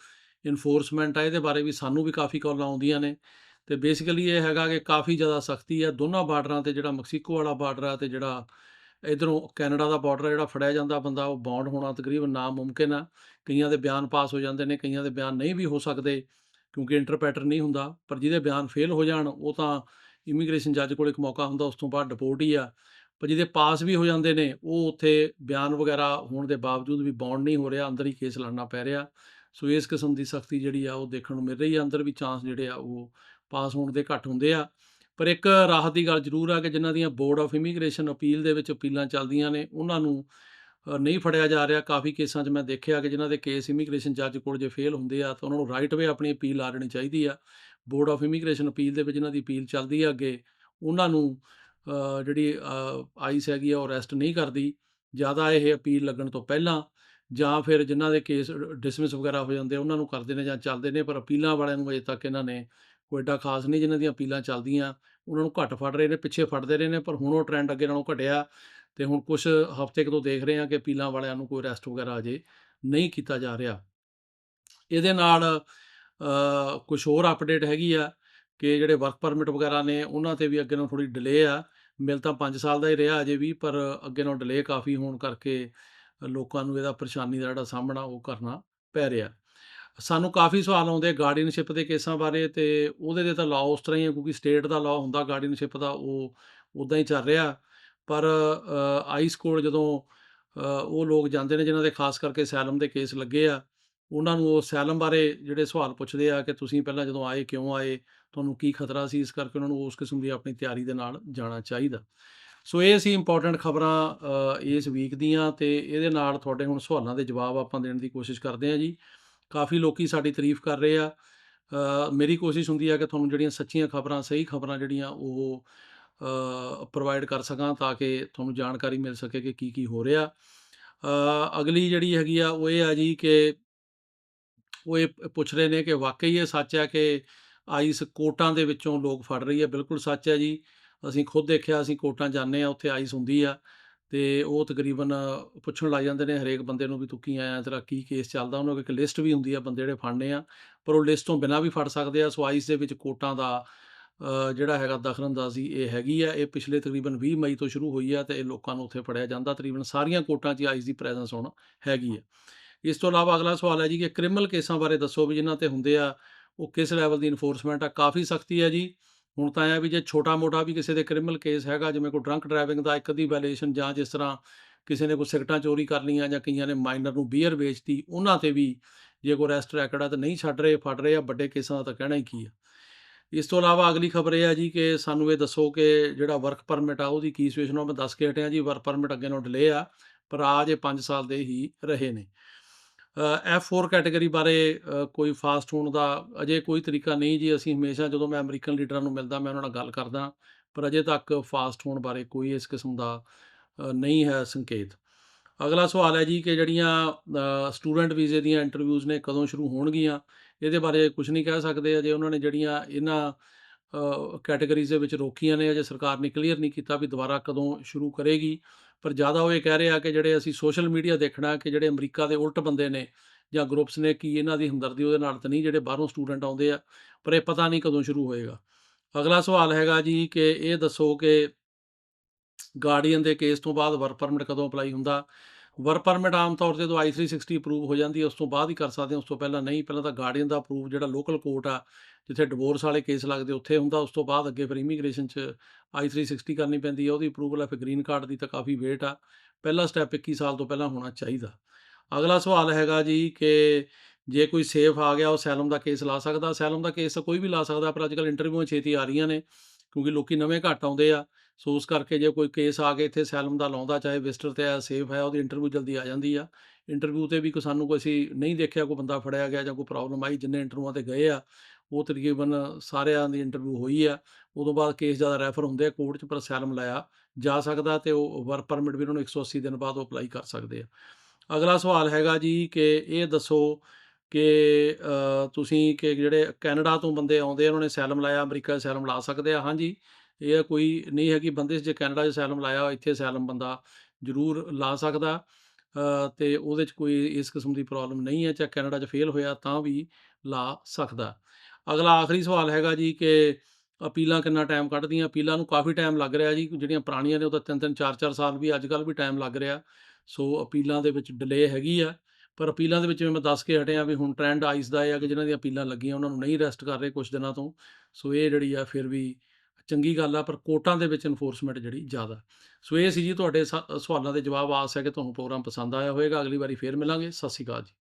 ਇਨਫੋਰਸਮੈਂਟ ਆ, ਇਹਦੇ ਬਾਰੇ ਵੀ ਸਾਨੂੰ ਵੀ ਕਾਫੀ ਕਾਲਾਂ ਆਉਂਦੀਆਂ ਨੇ ਤੇ ਬੇਸਿਕਲੀ ਇਹ ਹੈਗਾ ਕਿ ਕਾਫੀ ਜ਼ਿਆਦਾ ਸਖਤੀ ਆ। ਦੋਨਾਂ ਬਾਰਡਰਾਂ ਤੇ ਜਿਹੜਾ ਮੈਕਸੀਕੋ ਵਾਲਾ ਬਾਰਡਰ ਆ ਤੇ ਜਿਹੜਾ ਇਧਰੋਂ ਕੈਨੇਡਾ ਦਾ ਬਾਰਡਰ ਜਿਹੜਾ ਫੜਿਆ ਜਾਂਦਾ ਬੰਦਾ, ਉਹ ਬੌਂਡ ਹੋਣਾ ਤਕਰੀਬਨ ਨਾਮੁਮਕਿਨ ਆ। ਕਈਆਂ ਦੇ ਬਿਆਨ ਪਾਸ ਹੋ ਜਾਂਦੇ ਨੇ, ਕਈਆਂ ਦੇ ਬਿਆਨ ਨਹੀਂ ਵੀ ਹੋ ਸਕਦੇ ਕਿਉਂਕਿ ਇੰਟਰਪ੍ਰੈਟਰ ਨਹੀਂ ਹੁੰਦਾ। ਪਰ ਜਿਹਦੇ ਬਿਆਨ ਫੇਲ ਹੋ ਜਾਣ, ਉਹ ਤਾਂ ਇਮੀਗ੍ਰੇਸ਼ਨ ਜੱਜ ਕੋਲ ਇੱਕ ਮੌਕਾ ਹੁੰਦਾ, ਉਸ ਤੋਂ ਬਾਅਦ ਡਿਪੋਰਟ ਹੀ ਆ। ਪਰ ਜਿਹਦੇ ਪਾਸ ਵੀ ਹੋ ਜਾਂਦੇ ਨੇ, ਉਹ ਉੱਥੇ ਬਿਆਨ ਵਗੈਰਾ ਹੋਣ ਦੇ ਬਾਵਜੂਦ ਵੀ ਬੌਂਡ ਨਹੀਂ ਹੋ ਰਿਹਾ, ਅੰਦਰ ਹੀ ਕੇਸ ਲੜਨਾ ਪੈ ਰਿਹਾ। ਸੋ ਇਸ ਕਿਸਮ ਦੀ ਸਖਤੀ ਜਿਹੜੀ ਆ, ਉਹ ਦੇਖਣ ਨੂੰ ਮਿਲ ਰਹੀ ਆ। ਅੰਦਰ ਵੀ ਚਾਂਸ ਜਿਹੜੇ ਆ, ਉਹ ਪਾਸ ਹੋਣ ਦੇ ਘੱਟ ਹੁੰਦੇ ਆ। ਪਰ ਇੱਕ ਰਾਹਤ ਦੀ ਗੱਲ ਜ਼ਰੂਰ ਆ ਕਿ ਜਿਨ੍ਹਾਂ ਦੀਆਂ ਬੋਰਡ ਆਫ ਇਮੀਗ੍ਰੇਸ਼ਨ ਅਪੀਲ ਦੇ ਵਿੱਚ ਅਪੀਲਾਂ ਚੱਲਦੀਆਂ ਨੇ, ਉਹਨਾਂ ਨੂੰ ਨਹੀਂ ਫੜਿਆ ਜਾ ਰਿਹਾ। ਕਾਫੀ ਕੇਸਾਂ 'ਚ ਮੈਂ ਦੇਖਿਆ ਕਿ ਜਿਨ੍ਹਾਂ ਦੇ ਕੇਸ ਇਮੀਗ੍ਰੇਸ਼ਨ ਜੱਜ ਕੋਲ ਜੇ ਫੇਲ ਹੁੰਦੇ ਆ, ਤਾਂ ਉਹਨਾਂ ਨੂੰ ਰਾਈਟ ਵੇ ਆਪਣੀ ਅਪੀਲ ਲਾ ਲੈਣੀ ਚਾਹੀਦੀ ਆ। ਬੋਰਡ ਆਫ ਇਮੀਗ੍ਰੇਸ਼ਨ ਅਪੀਲ ਦੇ ਵਿੱਚ ਜਿਨ੍ਹਾਂ ਦੀ ਅਪੀਲ ਚੱਲਦੀ ਆ ਅੱਗੇ, ਉਹਨਾਂ ਨੂੰ ਜਿਹੜੀ ਆਈਸ ਹੈਗੀ ਆ ਉਹ ਰੈਸਟ ਨਹੀਂ ਕਰਦੀ। ਜ਼ਿਆਦਾ ਇਹ ਅਪੀਲ ਲੱਗਣ ਤੋਂ ਪਹਿਲਾਂ ਜਾਂ ਫਿਰ ਜਿਨ੍ਹਾਂ ਦੇ ਕੇਸ ਡਿਸਮਿਸ ਵਗੈਰਾ ਹੋ ਜਾਂਦੇ ਉਹਨਾਂ ਨੂੰ ਕਰਦੇ ਨੇ ਜਾਂ ਚੱਲਦੇ ਨੇ, ਪਰ ਅਪੀਲਾਂ ਵਾਲਿਆਂ ਨੂੰ ਅਜੇ ਤੱਕ ਇਹਨਾਂ ਨੇ ਕੋਈ ਏਡਾ ਖਾਸ ਨਹੀਂ ਜਿਨ੍ਹਾਂ ਦੀਆਂ ਅਪੀਲਾਂ ਚੱਲਦੀਆਂ। ਉਹਨਾਂ ਨੂੰ ਘੱਟ ਫੜ ਰਹੇ ਨੇ, ਪਿੱਛੇ ਫੜਦੇ ਰਹੇ ਨੇ, ਪਰ ਹੁਣ ਉਹ ਟ੍ਰੈਂਡ ਅੱਗੇ ਨਾਲੋਂ ਘਟਿਆ ਤੇ ਹੁਣ ਕੁਝ ਹਫ਼ਤੇ ਕੁ ਤੋਂ ਦੇਖ ਰਹੇ ਹਾਂ ਕਿ ਅਪੀਲਾਂ ਵਾਲਿਆਂ ਨੂੰ ਕੋਈ ਅਰੈਸਟ ਵਗੈਰਾ ਅਜੇ ਨਹੀਂ ਕੀਤਾ ਜਾ ਰਿਹਾ। ਇਹਦੇ ਨਾਲ ਕੁਝ ਹੋਰ ਅਪਡੇਟ ਹੈਗੀ ਆ ਕਿ ਜਿਹੜੇ ਵਰਕ ਪਰਮਿਟ ਵਗੈਰਾ ਨੇ, ਉਹਨਾਂ ਤੇ ਵੀ ਅੱਗੇ ਨਾਲੋਂ ਥੋੜੀ ਡਿਲੇ ਆ। ਮਿਲ ਤਾਂ 5 ਸਾਲ ਦਾ ਹੀ ਰਿਹਾ ਅਜੇ ਵੀ, ਪਰ ਅੱਗੇ ਨਾਲੋਂ ਡਿਲੇ ਕਾਫੀ ਹੋਣ ਕਰਕੇ ਲੋਕਾਂ ਨੂੰ ਇਹਦਾ ਪਰੇਸ਼ਾਨੀ ਦਾ ਜਿਹੜਾ ਸਾਹਮਣਾ ਉਹ ਕਰਨਾ ਪੈ ਰਿਹਾ। ਸਾਨੂੰ ਕਾਫੀ ਸਵਾਲ ਆਉਂਦੇ ਗਾਰਡੀਅਨਸ਼ਿਪ ਦੇ ਕੇਸਾਂ ਬਾਰੇ ਤੇ ਉਹਦੇ ਦੇ ਤਾਂ ਲਾਅ ਉਸ ਤਰ੍ਹਾਂ ਹੀ ਹੈ ਕਿਉਂਕਿ ਸਟੇਟ ਦਾ ਲਾਅ ਹੁੰਦਾ ਗਾਰਡੀਅਨਸ਼ਿਪ ਦਾ ਉਹ ਉਦਾਂ ਹੀ ਚੱਲ ਰਿਹਾ। ਪਰ ਆਈਸ ਕੋਲ ਜਦੋਂ ਉਹ ਲੋਕ ਜਾਂਦੇ ਨੇ ਜਿਨ੍ਹਾਂ ਦੇ ਖਾਸ ਕਰਕੇ ਸੈਲਮ ਦੇ ਕੇਸ ਲੱਗੇ ਆ, ਉਹਨਾਂ ਨੂੰ ਉਹ ਸੈਲਮ ਬਾਰੇ ਜਿਹੜੇ ਸਵਾਲ ਪੁੱਛਦੇ ਆ ਕਿ ਤੁਸੀਂ ਪਹਿਲਾਂ ਜਦੋਂ ਆਏ, ਕਿਉਂ ਆਏ ਤੁਹਾਨੂੰ ਕੀ ਖਤਰਾ ਸੀ, ਇਸ ਕਰਕੇ ਉਹਨਾਂ ਨੂੰ ਉਸ ਕਿਸਮ ਦੀ ਆਪਣੀ ਤਿਆਰੀ ਦੇ ਨਾਲ ਜਾਣਾ ਚਾਹੀਦਾ। ਸੋ ਇਹ ਸੀ ਇੰਪੋਰਟੈਂਟ ਖਬਰਾਂ ਇਸ ਵੀਕ ਦੀਆਂ ਤੇ ਇਹਦੇ ਨਾਲ ਤੁਹਾਡੇ ਹੁਣ ਸਵਾਲਾਂ ਦੇ ਜਵਾਬ ਆਪਾਂ ਦੇਣ ਦੀ ਕੋਸ਼ਿਸ਼ ਕਰਦੇ ਹਾਂ ਜੀ। ਕਾਫੀ ਲੋਕੀ ਸਾਡੀ ਤਾਰੀਫ ਕਰ ਰਹੇ ਆ। ਮੇਰੀ ਕੋਸ਼ਿਸ਼ ਹੁੰਦੀ ਆ ਕਿ ਤੁਹਾਨੂੰ ਜਿਹੜੀਆਂ ਸੱਚੀਆਂ ਖਬਰਾਂ, ਸਹੀ ਖਬਰਾਂ ਜਿਹੜੀਆਂ ਉਹ ਪ੍ਰੋਵਾਈਡ ਕਰ ਸਕਾਂ ਤਾਂ ਕਿ ਤੁਹਾਨੂੰ ਜਾਣਕਾਰੀ ਮਿਲ ਸਕੇ ਕਿ ਕੀ ਕੀ ਹੋ ਰਿਹਾ। ਅਗਲੀ ਜਿਹੜੀ ਹੈਗੀ ਆ ਉਹ ਇਹ ਆ ਜੀ ਕਿ ਉਹ ਇਹ ਪੁੱਛ ਰਹੇ ਨੇ ਕਿ ਵਾਕਈ ਇਹ ਸੱਚ ਹੈ ਕਿ ਆਈਸ ਕੋਟਾਂ ਦੇ ਵਿੱਚੋਂ ਲੋਕ ਫੜ ਰਹੀ ਹੈ। ਬਿਲਕੁਲ ਸੱਚ ਹੈ ਜੀ। ਅਸੀਂ ਖੁਦ ਦੇਖਿਆ, ਅਸੀਂ ਕੋਟਾਂ ਜਾਂਦੇ ਆ ਉੱਥੇ ਆਈਸ ਹੁੰਦੀ ਆ ਤੇ ਉਹ ਤਕਰੀਬਨ ਪੁੱਛਣ ਲੱਗ ਜਾਂਦੇ ਨੇ, ਹਰੇਕ ਬੰਦੇ ਨੂੰ ਵੀ ਤੂੰ ਕੀ ਆਇਆ, ਤੇਰਾ ਕੀ ਕੇਸ ਚੱਲਦਾ? ਉਹਨਾਂ ਕੋਲ ਇੱਕ ਲਿਸਟ ਵੀ ਹੁੰਦੀ ਆ, ਬੰਦੇ ਜਿਹੜੇ ਫੜਨੇ ਆ, ਪਰ ਉਹ ਲਿਸਟ ਤੋਂ ਬਿਨਾਂ ਵੀ ਫੜ ਸਕਦੇ ਆ। ਸੋ ਆਈਸ ਦੇ ਵਿੱਚ ਕੋਟਾਂ ਦਾ ਜਿਹੜਾ ਹੈਗਾ ਦਖਲਅੰਦਾਜ਼ੀ ਇਹ ਹੈਗੀ ਆ। ਇਹ ਪਿਛਲੇ ਤਕਰੀਬਨ 20 ਮਈ ਤੋਂ ਸ਼ੁਰੂ ਹੋਈ ਆ ਤੇ ਇਹ ਲੋਕਾਂ ਨੂੰ ਉੱਥੇ ਫੜਿਆ ਜਾਂਦਾ। ਤਕਰੀਬਨ ਸਾਰੀਆਂ ਕੋਟਾਂ 'ਚ ਆਈਸ ਦੀ ਪ੍ਰੈਜ਼ੈਂਸ ਹੁਣ ਹੈਗੀ ਆ। ਇਸ ਤੋਂ ਇਲਾਵਾ ਅਗਲਾ ਸਵਾਲ ਹੈ ਜੀ ਕਿ ਕ੍ਰਿਮੀਨਲ ਕੇਸਾਂ ਬਾਰੇ ਦੱਸੋ ਵੀ ਜਿਨ੍ਹਾਂ ਤੇ ਹੁੰਦੇ ਆ ਉਹ ਕਿਸ ਲੈਵਲ ਦੀ ਇਨਫੋਰਸਮੈਂਟ ਆ, ਕਾਫੀ ਸਖਤੀ ਹੈ ਜੀ। ਹੁਣ ਤਾਂ ਇਹ ਆ ਵੀ ਜੇ ਛੋਟਾ ਮੋਟਾ ਵੀ ਕਿਸੇ ਦੇ ਕ੍ਰਿਮੀਨਲ ਕੇਸ ਹੈਗਾ, ਜਿਵੇਂ ਕੋਈ ਡਰੰਕ ਡਰਾਈਵਿੰਗ ਦਾ ਇੱਕ ਅੱਧੀ ਵਾਇਲੇਸ਼ਨ ਜਾਂ ਜਿਸ ਤਰ੍ਹਾਂ ਕਿਸੇ ਨੇ ਕੋਈ ਸਿਗਰਟਾਂ ਚੋਰੀ ਕਰ ਲਈਆਂ ਜਾਂ ਕਈਆਂ ਨੇ ਮਾਈਨਰ ਨੂੰ ਬੀਅਰ ਵੇਚਤੀ, ਉਹਨਾਂ ਤੇ ਵੀ ਜੇ ਕੋਈ ਰੈਸਟ ਰੈਕਡ ਆ ਤਾਂ ਨਹੀਂ ਛੱਡ ਰਹੇ, ਫੜ ਰਹੇ ਆ, ਵੱਡੇ ਕੇਸਾਂ ਦਾ ਤਾਂ ਕਹਿਣਾ ਹੀ ਕੀ ਆ। ਇਸ ਤੋਂ ਇਲਾਵਾ ਅਗਲੀ ਖਬਰ ਇਹ ਆ ਜੀ ਕਿ ਸਾਨੂੰ ਇਹ ਦੱਸੋ ਕਿ ਜਿਹੜਾ ਵਰਕ ਪਰਮਿਟ ਆ, ਉਹਦੀ ਕੀ ਸਿਚੁਏਸ਼ਨ ਆ? ਮੈਂ ਦੱਸ ਕੇ ਹਟਿਆ ਜੀ ਵਰਕ ਪਰਮਿਟ ਅੱਗੇ ਨੂੰ ਡਿਲੇ ਆ, ਪਰ ਆ ਜੇ 5 ਸਾਲ ਦੇ ਹੀ ਰਹੇ ਨੇ। F4 ਕੈਟਾਗਰੀ ਬਾਰੇ ਕੋਈ ਫਾਸਟ ਹੋਣ ਦਾ ਅਜੇ ਕੋਈ ਤਰੀਕਾ ਨਹੀਂ ਜੀ। ਅਸੀਂ ਹਮੇਸ਼ਾ ਜਦੋਂ ਮੈਂ ਅਮਰੀਕਨ ਲੀਡਰਾਂ ਨੂੰ ਮਿਲਦਾ, ਮੈਂ ਉਹਨਾਂ ਨਾਲ ਗੱਲ ਕਰਦਾ ਪਰ ਅਜੇ ਤੱਕ ਫਾਸਟ ਹੋਣ ਬਾਰੇ ਕੋਈ ਇਸ ਕਿਸਮ ਦਾ ਨਹੀਂ ਹੈ ਸੰਕੇਤ। ਅਗਲਾ ਸਵਾਲ ਹੈ ਜੀ ਕਿ ਜਿਹੜੀਆਂ ਸਟੂਡੈਂਟ ਵੀਜ਼ੇ ਦੀਆਂ ਇੰਟਰਵਿਊਜ਼ ਨੇ ਕਦੋਂ ਸ਼ੁਰੂ ਹੋਣਗੀਆਂ? ਇਹਦੇ ਬਾਰੇ ਕੁਝ ਨਹੀਂ ਕਹਿ ਸਕਦੇ। ਅਜੇ ਉਹਨਾਂ ਨੇ ਜਿਹੜੀਆਂ ਇਹਨਾਂ ਕੈਟਾਗਰੀਜ਼ ਦੇ ਵਿੱਚ ਰੋਕੀਆਂ ਨੇ, ਅਜੇ ਸਰਕਾਰ ਨੇ ਕਲੀਅਰ ਨਹੀਂ ਕੀਤਾ ਵੀ ਦੁਬਾਰਾ ਕਦੋਂ ਸ਼ੁਰੂ ਕਰੇਗੀ। ਪਰ ਜ਼ਿਆਦਾ ਉਹ ਇਹ ਕਹਿ ਰਹੇ ਆ ਕਿ ਜਿਹੜੇ ਅਸੀਂ ਸੋਸ਼ਲ ਮੀਡੀਆ ਦੇਖਣਾ ਕਿ ਜਿਹੜੇ ਅਮਰੀਕਾ ਦੇ ਉਲਟ ਬੰਦੇ ਨੇ ਜਾਂ ਗਰੁੱਪਸ ਨੇ ਕੀ ਇਹਨਾਂ ਦੀ ਹਮਦਰਦੀ ਉਹਦੇ ਨਾਲ ਤਾਂ ਨਹੀਂ, ਜਿਹੜੇ ਬਾਹਰੋਂ ਸਟੂਡੈਂਟ ਆਉਂਦੇ ਆ, ਪਰ ਇਹ ਪਤਾ ਨਹੀਂ ਕਦੋਂ ਸ਼ੁਰੂ ਹੋਏਗਾ। ਅਗਲਾ ਸਵਾਲ ਹੈਗਾ ਜੀ ਕਿ ਇਹ ਦੱਸੋ ਕਿ ਗਾਰਡੀਅਨ ਦੇ ਕੇਸ ਤੋਂ ਬਾਅਦ ਵਰਕ ਪਰਮਿਟ ਕਦੋਂ ਅਪਲਾਈ ਹੁੰਦਾ? ਵਰਕ ਪਰਮਿਟ ਆਮ ਤੌਰ ਤੇ ਤੋਂ I360 ਅਪਰੂਵ ਹੋ ਜਾਂਦੀ ਹੈ, ਉਸ ਤੋਂ ਬਾਅਦ ਹੀ ਕਰ ਸਕਦੇ ਹਾਂ, ਉਸ ਤੋਂ ਪਹਿਲਾਂ ਨਹੀਂ, ਪਹਿਲਾਂ ਤਾਂ ਗਾਰਡੀਅਨ ਦਾ ਅਪਰੂਵ ਜਿਹੜਾ ਲੋਕਲ ਕੋਰਟ ਆ, ਜਿੱਥੇ ਡਿਵੋਰਸ ਵਾਲੇ ਕੇਸ ਲੱਗਦੇ, ਉੱਥੇ ਹੁੰਦਾ, ਉਸ ਤੋਂ ਬਾਅਦ ਅੱਗੇ ਫਿਰ ਇਮੀਗ੍ਰੇਸ਼ਨ 'ਚ I360 ਕਰਨੀ ਪੈਂਦੀ ਹੈ, ਉਹਦੀ ਅਪਰੂਵਲ ਹੈ, ਫਿਰ ਗ੍ਰੀਨ ਕਾਰਡ ਦੀ ਤਾਂ ਕਾਫੀ ਵੇਟ ਆ, ਪਹਿਲਾ ਸਟੈਪ 21 ਸਾਲ ਤੋਂ ਪਹਿਲਾਂ ਹੋਣਾ ਚਾਹੀਦਾ। ਅਗਲਾ ਸਵਾਲ ਹੈਗਾ ਜੀ ਕਿ ਜੇ ਕੋਈ ਸੇਫ ਆ ਗਿਆ, ਉਹ ਸੈਲਮ ਦਾ ਕੇਸ ਲਾ ਸਕਦਾ ਸੈਲਮ ਦਾ ਕੇਸ ਤਾਂ ਕੋਈ ਵੀ ਲਾ ਸਕਦਾ, ਪਰ ਅੱਜਕੱਲ ਇੰਟਰਵਿਊਆਂ ਛੇਤੀ ਆ ਰਹੀਆਂ ਨੇ, ਕਿਉਂਕਿ ਲੋਕੀ ਨਵੇਂ ਘੱਟ ਆਉਂਦੇ ਆ ਸੋ ਉਸ ਕਰਕੇ ਜੇ ਕੋਈ ਕੇਸ ਆ ਕੇ ਇੱਥੇ ਸੈਲਮ ਦਾ ਲਾਉਂਦਾ ਚਾਹੇ ਵਿਸਟਰ ਤੇ ਹੈ, ਸੇਫ ਹੈ, ਉਹਦੀ ਇੰਟਰਵਿਊ ਜਲਦੀ ਆ ਜਾਂਦੀ ਆ। ਇੰਟਰਵਿਊ ਤੇ ਵੀ ਕੋ ਸਾਨੂੰ ਕੋਈ ਅਸੀਂ ਨਹੀਂ ਦੇਖਿਆ ਕੋਈ ਬੰਦਾ ਫੜਿਆ ਗਿਆ ਜਾਂ ਕੋਈ ਪ੍ਰੋਬਲਮ ਆਈ, ਜਿੰਨੇ ਇੰਟਰਵਿਊਆਂ ਤੇ ਗਏ ਆ, ਉਹ ਤਕਰੀਬਨ ਸਾਰਿਆਂ ਦੀ ਇੰਟਰਵਿਊ ਹੋਈ ਆ। ਉਦੋਂ ਬਾਅਦ ਕੇਸ ਜ਼ਿਆਦਾ ਰੈਫਰ ਹੁੰਦੇ ਆ ਕੋਰਟ 'ਚ ਪਰ ਸੈਲਮ ਲਾਇਆ ਜਾ ਸਕਦਾ ਤੇ ਉਹ ਵਰਕ ਪਰਮਿਟ ਵੀ ਉਹਨਾਂ ਨੂੰ 180 ਦਿਨ ਬਾਅਦ ਉਹ ਅਪਲਾਈ ਕਰ ਸਕਦੇ ਆ। ਅਗਲਾ ਸਵਾਲ ਹੈਗਾ ਜੀ ਕਿ ਇਹ ਦੱਸੋ ਕਿ ਤੁਸੀਂ ਕਿ ਜਿਹੜੇ ਕੈਨੇਡਾ ਤੋਂ ਬੰਦੇ ਆਉਂਦੇ ਆ, ਉਹਨਾਂ ਨੇ ਸੈਲਮ ਲਾਇਆ, ਅਮਰੀਕਾ 'ਚ ਅਸਾਈਲਮ ਲਾ ਸਕਦੇ ਆ? ਹਾਂਜੀ, ਇਹ ਕੋਈ ਨਹੀਂ ਹੈਗੀ ਬੰਦੇ ਜੇ ਕੈਨੇਡਾ 'ਚ ਅਸਾਈਲਮ ਲਾਇਆ, ਇੱਥੇ ਅਸਾਈਲਮ ਬੰਦਾ ਜ਼ਰੂਰ ਲਾ ਸਕਦਾ ਅ, ਤੇ ਉਹਦੇ 'ਚ ਕੋਈ ਇਸ ਕਿਸਮ ਦੀ ਪ੍ਰੋਬਲਮ ਨਹੀਂ ਹੈ, ਚਾਹੇ ਕੈਨੇਡਾ 'ਚ ਫੇਲ ਹੋਇਆ ਤਾਂ ਵੀ ਲਾ ਸਕਦਾ। ਅਗਲਾ ਆਖਰੀ ਸਵਾਲ ਹੈਗਾ ਜੀ ਕਿ ਅਪੀਲਾਂ ਕਿੰਨਾ ਟਾਈਮ ਕੱਢਦੀਆਂ? ਅਪੀਲਾਂ ਨੂੰ ਕਾਫੀ ਟਾਈਮ ਲੱਗ ਰਿਹਾ ਜੀ, ਜਿਹੜੀਆਂ ਪੁਰਾਣੀਆਂ ਨੇ ਉਹ ਤਾਂ 3-3 4-4 ਸਾਲ ਵੀ ਅੱਜ-ਕੱਲ੍ਹ ਵੀ ਟਾਈਮ ਲੱਗ ਰਿਹਾ। ਸੋ ਅਪੀਲਾਂ ਦੇ ਵਿੱਚ ਡਿਲੇ ਹੈਗੀ ਆ, ਪਰ ਅਪੀਲਾਂ ਦੇ ਵਿੱਚ ਜਿਵੇਂ ਮੈਂ ਦੱਸ ਕੇ ਹਟਿਆ ਵੀ ਹੁਣ ਟ੍ਰੈਂਡ ਆਈਸ ਦਾ ਇਹ ਆ ਕਿ ਜਿਨ੍ਹਾਂ ਦੀਆਂ ਅਪੀਲਾਂ ਲੱਗੀਆਂ ਉਹਨਾਂ ਨੂੰ ਨਹੀਂ ਰੈਸਟ ਕਰ ਰਹੇ ਕੁਝ ਦਿਨਾਂ ਤੋਂ। ਸੋ ਇਹ ਜਿਹੜੀ ਆ ਫਿਰ ਵੀ ਚੰਗੀ ਗੱਲ ਆ, ਪਰ ਕੋਰਟਾਂ ਦੇ ਵਿੱਚ ਇਨਫੋਰਸਮੈਂਟ ਜਿਹੜੀ ਜ਼ਿਆਦਾ। ਸੋ ਇਹ ਸੀ ਜੀ ਤੁਹਾਡੇ ਸ ਸਵਾਲਾਂ ਦੇ ਜਵਾਬ। ਆਸ ਹੈ ਕਿ ਤੁਹਾਨੂੰ ਪ੍ਰੋਗਰਾਮ ਪਸੰਦ ਆਇਆ ਹੋਵੇਗਾ। ਅਗਲੀ ਵਾਰੀ ਫੇਰ ਮਿਲਾਂਗੇ। ਸਤਿ ਸ਼੍ਰੀ ਅਕਾਲ ਜੀ।